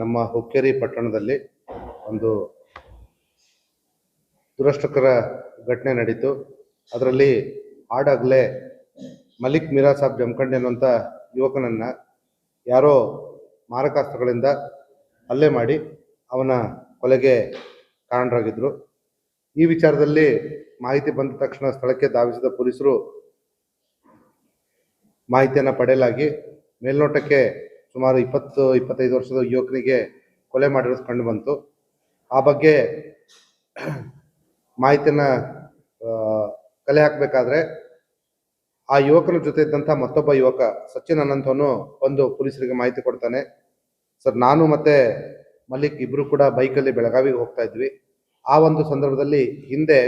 ನಮ್ಮ ಹುಕ್ಕೇರಿ ಪಟ್ಟಣದಲ್ಲಿ ಒಂದು ದುರಷ್ಟಕರ ಘಟನೆ ನಡೀತು. ಅದರಲ್ಲಿ ಆಡಾಗಲೇ ಮಲಿಕ್ ಮಿರಾ ಸಾಬ್ ಜಮಖಂಡಿ ಅನ್ನುವಂಥ ಯುವಕನನ್ನು ಯಾರೋ ಮಾರಕಾಸ್ತ್ರಗಳಿಂದ ಹಲ್ಲೆ ಮಾಡಿ ಅವನ ಕೊಲೆಗೆ ಕಾರಣರಾಗಿದ್ದರು ಈ ವಿಚಾರದಲ್ಲಿ ಮಾಹಿತಿ ಬಂದ ತಕ್ಷಣ ಸ್ಥಳಕ್ಕೆ ಧಾವಿಸಿದ ಪೊಲೀಸರು ಮಾಹಿತಿಯನ್ನು ಪಡೆಯಲಾಗಿ ಮೇಲ್ನೋಟಕ್ಕೆ ಸುಮಾರು ಇಪ್ಪತ್ತು, ಇಪ್ಪತ್ತೈದು ವರ್ಷದ ಯುವಕನಿಗೆ ಕೊಲೆ ಮಾಡಿರೋದು ಕಂಡು ಬಂತು. ಆ ಬಗ್ಗೆ ಮಾಹಿತಿಯನ್ನು ಕಲೆ ಹಾಕಬೇಕಾದ್ರೆ ಆ ಯುವಕನ ಜೊತೆ ಇದ್ದಂಥ ಮತ್ತೊಬ್ಬ ಯುವಕ ಸಚಿನ್ ಅನಂತವನು ಬಂದು ಪೊಲೀಸರಿಗೆ ಮಾಹಿತಿ ಕೊಡ್ತಾನೆ. ಸರ್, ನಾನು ಮತ್ತೆ ಮಲ್ಲಿಕ್ ಇಬ್ರು ಕೂಡ ಬೈಕಲ್ಲಿ ಬೆಳಗಾವಿಗೆ ಹೋಗ್ತಾ ಇದ್ವಿ. ಆ ಒಂದು ಸಂದರ್ಭದಲ್ಲಿ ಹಿಂದೆ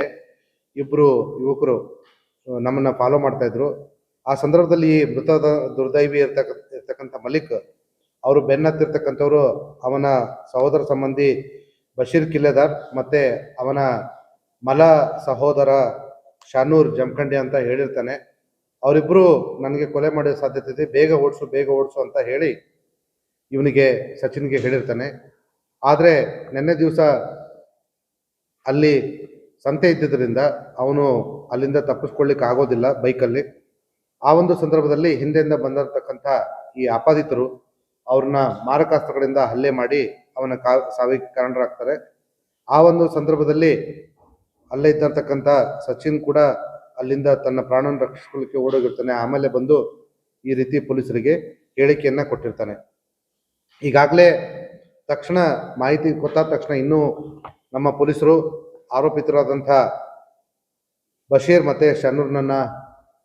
ಇಬ್ಬರು ಯುವಕರು ನಮ್ಮನ್ನು ಫಾಲೋ ಮಾಡ್ತಾ ಇದ್ರು. ಆ ಸಂದರ್ಭದಲ್ಲಿ ಮೃತ ದುರ್ದೈವಿ ಇರ್ತಕ್ಕ, ಇರ್ತಕ್ಕಂಥ ಮಲಿಕ್ ಅವರು ಬೆನ್ನತ್ತಿರ್ತಕ್ಕಂಥವ್ರು ಅವನ ಸಹೋದರ ಸಂಬಂಧಿ ಬಶೀರ್ ಕಿಲ್ಲೆದಾರ್ ಮತ್ತೆ ಅವನ ಮಲ ಸಹೋದರ ಶಾನೂರ್ ಜಮಖಂಡಿ ಅಂತ ಹೇಳಿರ್ತಾನೆ. ಅವರಿಬ್ಬರು ನನಗೆ ಕೊಲೆ ಮಾಡೋ ಸಾಧ್ಯತೆ ಇದೆ, ಬೇಗ ಓಡಿಸು ಬೇಗ ಓಡಿಸು ಅಂತ ಹೇಳಿ ಇವನಿಗೆ ಸಚಿನ್ಗೆ ಹೇಳಿರ್ತಾನೆ. ಆದರೆ ನಿನ್ನೆ ದಿವಸ ಅಲ್ಲಿ ಸಂತೆ ಇದ್ದಿದ್ದರಿಂದ ಅವನು ಅಲ್ಲಿಂದ ತಪ್ಪಿಸ್ಕೊಳ್ಳಿಕ್ಕೆ ಆಗೋದಿಲ್ಲ ಬೈಕಲ್ಲಿ. ಆ ಒಂದು ಸಂದರ್ಭದಲ್ಲಿ ಹಿಂದೆಯಿಂದ ಬಂದಿರತಕ್ಕಂಥ ಈ ಆಪಾದಿತರು ಅವ್ರನ್ನ ಮಾರಕಾಸ್ತ್ರಗಳಿಂದ ಹಲ್ಲೆ ಮಾಡಿ ಅವನ ಕಾ, ಸಾವಿಗೆ ಕಾರಣರಾಗ್ತಾರೆ. ಆ ಒಂದು ಸಂದರ್ಭದಲ್ಲಿ ಅಲ್ಲೇ ಇದ್ದಿರ್ತಕ್ಕಂಥ ಸಚಿನ್ ಕೂಡ ಅಲ್ಲಿಂದ ತನ್ನ ಪ್ರಾಣವನ್ನು ರಕ್ಷಿಸ್ಕೊಳ್ಳಿಕ್ಕೆ ಓಡೋಗಿರ್ತಾನೆ. ಆಮೇಲೆ ಬಂದು ಈ ರೀತಿ ಪೊಲೀಸರಿಗೆ ಹೇಳಿಕೆಯನ್ನ ಕೊಟ್ಟಿರ್ತಾನೆ. ಈಗಾಗಲೇ ತಕ್ಷಣ ಮಾಹಿತಿ ಗೊತ್ತಾದ ತಕ್ಷಣ ಇನ್ನೂ ನಮ್ಮ ಪೊಲೀಸರು ಆರೋಪಿತರಾದಂಥ ಬಶೀರ್ ಮತ್ತೆ ಶನೂರ್ನನ್ನ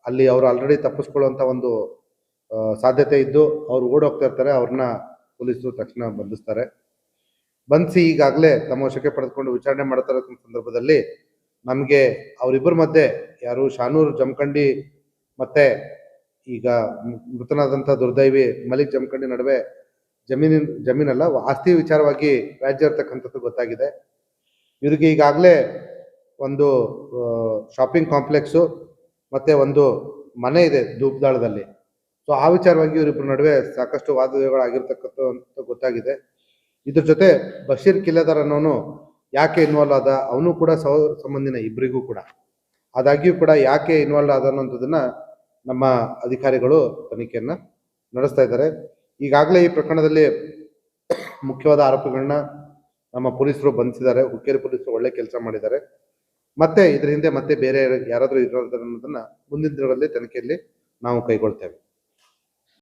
ಅಲ್ಲಿ ಅವರು ಆಲ್ರೆಡಿ ತಪ್ಪಿಸ್ಕೊಳ್ಳುವಂಥ ಒಂದು ಸಾಧ್ಯತೆ ಇದ್ದು ಅವ್ರು ಓಡೋಗ್ತಾ ಇರ್ತಾರೆ ಅವ್ರನ್ನ ಪೊಲೀಸರು ತಕ್ಷಣ ಬಂಧಿಸ್ತಾರೆ. ಬಂಧಿಸಿ ಈಗಾಗಲೇ ತಮ್ಮ ವಶಕ್ಕೆ ಪಡೆದುಕೊಂಡು ವಿಚಾರಣೆ ಮಾಡ್ತಾ ಇರೋ ಸಂದರ್ಭದಲ್ಲಿ ನಮಗೆ ಅವರಿಬ್ಬರ ಮಧ್ಯೆ ಯಾರು ಶಾನೂರ್, ಜಮಖಂಡಿ ಮತ್ತೆ ಈಗ ಮೃತನಾದಂಥ ದುರ್ದೈವಿ ಮಲಿಕ್ ಜಮಖಂಡಿ ನಡುವೆ ಜಮೀನಿನ, ಜಮೀನಲ್ಲ, ಆಸ್ತಿ ವಿಚಾರವಾಗಿ ವ್ಯಾಜ್ಯ ಇರ್ತಕ್ಕಂಥದ್ದು ಗೊತ್ತಾಗಿದೆ. ಇವರಿಗೆ ಈಗಾಗಲೇ ಒಂದು ಶಾಪಿಂಗ್ ಕಾಂಪ್ಲೆಕ್ಸು ಮತ್ತೆ ಒಂದು ಮನೆ ಇದೆ ಧೂಪ್ದಾಳದಲ್ಲಿ. ಸೊ ಆ ವಿಚಾರವಾಗಿ ಇವರಿಬ್ಬರ ನಡುವೆ ಸಾಕಷ್ಟು ವಾದವಿವಾದಗಳಾಗಿರ್ತಕ್ಕಂಥ ಅಂತ ಗೊತ್ತಾಗಿದೆ. ಇದ್ರ ಜೊತೆ ಬಶೀರ್ ಕಿಲ್ಲೆದಾರ್ ಅನ್ನೋನು ಯಾಕೆ ಇನ್ವಾಲ್ವ್ ಆದ ಅವನು ಕೂಡ ಸಹ ಸಂಬಂಧಿನ ಇಬ್ಬರಿಗೂ ಕೂಡ. ಆದಾಗ್ಯೂ ಕೂಡ ಯಾಕೆ ಇನ್ವಾಲ್ವ್ ಆದ ಅನ್ನೋಂಥದ್ದನ್ನ ನಮ್ಮ ಅಧಿಕಾರಿಗಳು ತನಿಖೆಯನ್ನ ನಡೆಸ್ತಾ ಇದ್ದಾರೆ. ಈಗಾಗಲೇ ಈ ಪ್ರಕರಣದಲ್ಲಿ ಮುಖ್ಯವಾದ ಆರೋಪಿಗಳನ್ನ ನಮ್ಮ ಪೊಲೀಸರು ಬಂಧಿಸಿದ್ದಾರೆ. ಹುಕ್ಕೇರಿ ಪೊಲೀಸರು ಒಳ್ಳೆ ಕೆಲಸ ಮಾಡಿದ್ದಾರೆ. ಮತ್ತೆ ಇದರ ಹಿಂದೆ ಮತ್ತೆ ಬೇರೆ ಯಾರಾದರೂ ಇರೋದ್ರ ಅನ್ನೋದನ್ನ ಮುಂದಿನ ದಿನಗಳಲ್ಲಿ ತನಿಖೆಯಲ್ಲಿ ನಾವು ಕೈಗೊಳ್ತೇವೆ.